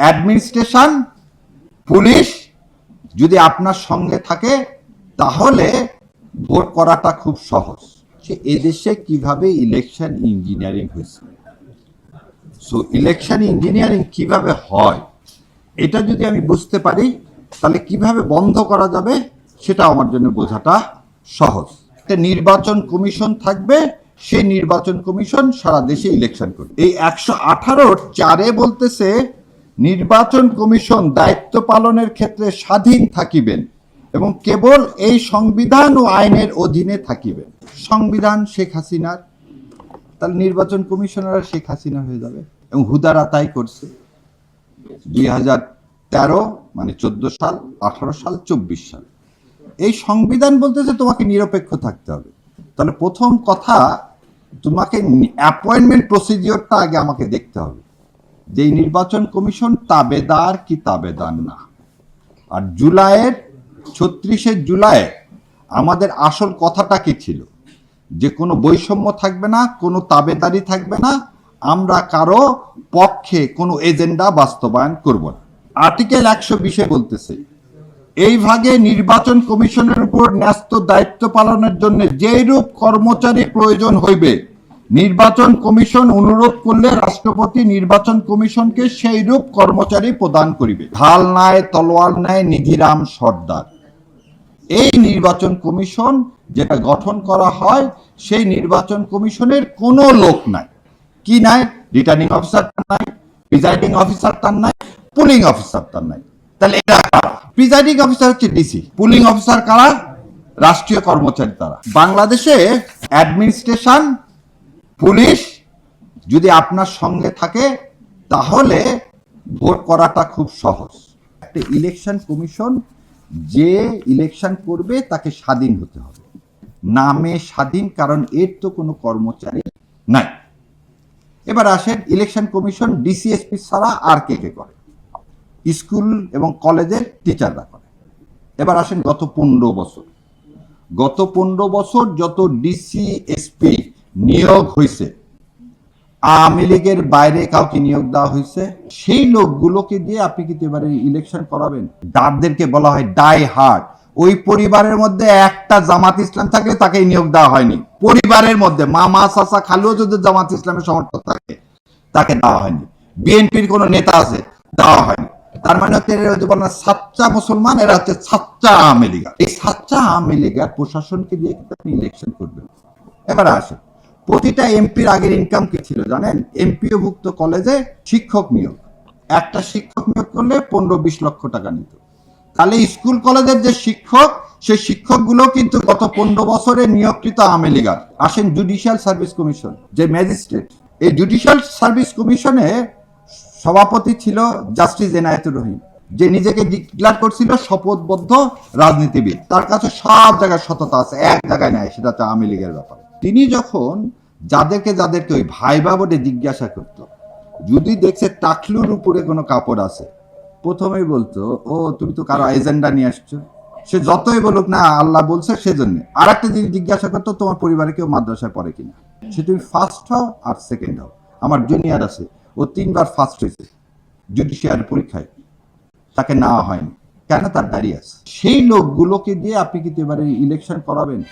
Administration, police যদি আপনার সঙ্গে থাকে, তাহলে ভোট করাটা খুব সহজ। সে এদেশে কীভাবে ইলেকশন ইঞ্জিনিয়ারিং হয়েছে? সো ইলেকশন ইঞ্জিনিয়ারিং কীভাবে হয়, এটা যদি আমি বুঝতে পারি, তাহলে কীভাবে বন্ধ করা যাবে, সেটা আমার জন্য বোঝাটা সহজ। একটা নির্বাচন কমিশন থাকবে, সেই নির্বাচন কমিশন সারা দেশে ইলেকশন করবে। এই একশো আঠারোর চারে বলতেছে নির্বাচন কমিশন দায়িত্ব পালনের ক্ষেত্রে স্বাধীন থাকিবেন এবং কেবল এই সংবিধান ও আইনের অধীনে থাকিবেন। সংবিধান শেখ হাসিনার, তাহলে নির্বাচন কমিশনার শেখ হাসিনা হয়ে যাবে এবং হুদারা তাই করছে। দুই হাজার তেরো মানে চোদ্দ সাল, আঠারো সাল, চব্বিশ সাল। এই সংবিধান বলতেছে তোমাকে নিরপেক্ষ থাকতে হবে। তাহলে প্রথম কথা, তোমাকে অ্যাপয়েন্টমেন্ট প্রসিডিওরটা আগে আমাকে দেখতে হবে। যে নির্বাচন কমিশন তাবেদার কি তাবেদার না। আর জুলাইয়ের, ছত্রিশে জুলাই আমাদের আসল কথাটা কি ছিল? যে কোনো বৈষম্য থাকবে না, কোনো তাবেদারি থাকবে না, আমরা কারও পক্ষে কোনো এজেন্ডা বাস্তবায়ন করব না। আর্টিকেল একশো বিশে বলতেছে, এই ভাগে নির্বাচন কমিশনের উপর ন্যস্ত দায়িত্ব পালনের জন্য যেরূপ কর্মচারী প্রয়োজন হইবে নির্বাচন কমিশন অনুরোধ করলে রাষ্ট্রপতি নির্বাচন কমিশনকে সেই রূপ কর্মচারী প্রদান করিবে। ঢাল নাই, তলোয়ার নেয় নিধিরাম সর্দার। এই নির্বাচন কমিশন যেটা গঠন করা হয়, সেই নির্বাচন কমিশনের কোনো লোক নাই। কি নাই? রিটার্নিং অফিসার তার নাই, প্রিজাইডিং অফিসার তার নাই, পুলিং অফিসার তার নাই। তাহলে এটা কারা? প্রিজাইডিং অফিসার হচ্ছে ডিসি। পুলিং অফিসার কারা? রাষ্ট্রীয় কর্মচারী তারা। বাংলাদেশে অ্যাডমিনিস্ট্রেশন পুলিশ যদি আপনার সঙ্গে থাকে, তাহলে ভোট করাটা খুব সহজ। একটা ইলেকশন কমিশন যে ইলেকশন করবে, তাকে স্বাধীন হতে হবে। নামে স্বাধীন, কারণ এর তো কোনো কর্মচারী নাই। এবার আসেন ইলেকশন কমিশন ডিসিএসপি ছাড়া আর কে কে করে? স্কুল এবং কলেজের টিচাররা করে। এবার আসেন গত পনেরো বছর। গত পনেরো বছর যত ডিসি এসপি নিয়োগ হয়েছে আওয়ামী লীগের বাইরে কাউকে নিয়োগ দেওয়া হয়েছে সেই লোকগুলোকে দিয়ে আপনি কিন্তু এবারে ইলেকশন করাবেন। যাদেরকে বলা হয় ডাই হার্ট ওই পরিবারের মধ্যে একটা জামাত ইসলাম থাকলে তাকে নিয়োগ দেওয়া হয়নি। পরিবারের মধ্যে মামা, চাচা, খালুও যদি জামাত ইসলামের সমর্থক থাকে, তাকে দেওয়া হয়নি। বিএনপির কোন নেতা আছে, দেওয়া হয়নি। তার মানে হচ্ছে এরা হচ্ছে বলেন সাচ্চা মুসলমান, এরা হচ্ছে সাচ্চা আওয়ামী লীগ এই সাচ্চা আওয়ামী লীগের প্রশাসনকে দিয়ে কিন্তু আপনি ইলেকশন করবেন। এবার আসেন। প্রতিটা এমপির আগের ইনকাম কি ছিল জানেন? এমপিও ভুক্ত কলেজে শিক্ষক নিয়োগ। একটা শিক্ষক নিয়োগ করলে পনেরো বিশ লক্ষ টাকা নিত। তাহলে স্কুল কলেজের যে শিক্ষক, সেই শিক্ষকগুলো কিন্তু গত পনেরো বছরে নিয়োগকৃত আওয়ামী লীগার আসেন জুডিশিয়াল সার্ভিস কমিশন যে ম্যাজিস্ট্রেট এই জুডিশিয়াল সার্ভিস কমিশনে সভাপতি ছিল জাস্টিস এনায়েতুর রহিম। যে নিজেকে ডিক্লার করছিল শপথবদ্ধ রাজনীতিবিদ। তার কাছে সব জায়গায় সততা আছে, এক জায়গায় নাই, সেটা হচ্ছে আওয়ামী লীগের ব্যাপার। তিনি যখন যাদেরকে যাদেরকে ওই ভাই বাবুরে জিজ্ঞাসা করত, যদি দেখছে টাকলুর উপরে কোনো কাপড় আছে, প্রথমেই বলতো, ও, তুমি তো কারও এজেন্ডা নিয়ে আসছো। সে যতই বলুক না, আল্লাহ বলছে সেজন্য। আর একটা জিনিস জিজ্ঞাসা করতো, তোমার পরিবারে কেউ মাদ্রাসায় পড়ে কিনা? সে, তুমি ফার্স্ট হও আর সেকেন্ড হও। আমার জুনিয়র আছে, ও তিনবার ফার্স্ট হয়েছে জুডিশিয়ারি পরীক্ষায়। তাকে নেওয়া হয়নি। কেন তার দাঁড়িয়ে আছে? সেই লোকগুলোকে দিয়ে আপনি কিন্তু এবারে ইলেকশন করাবেন?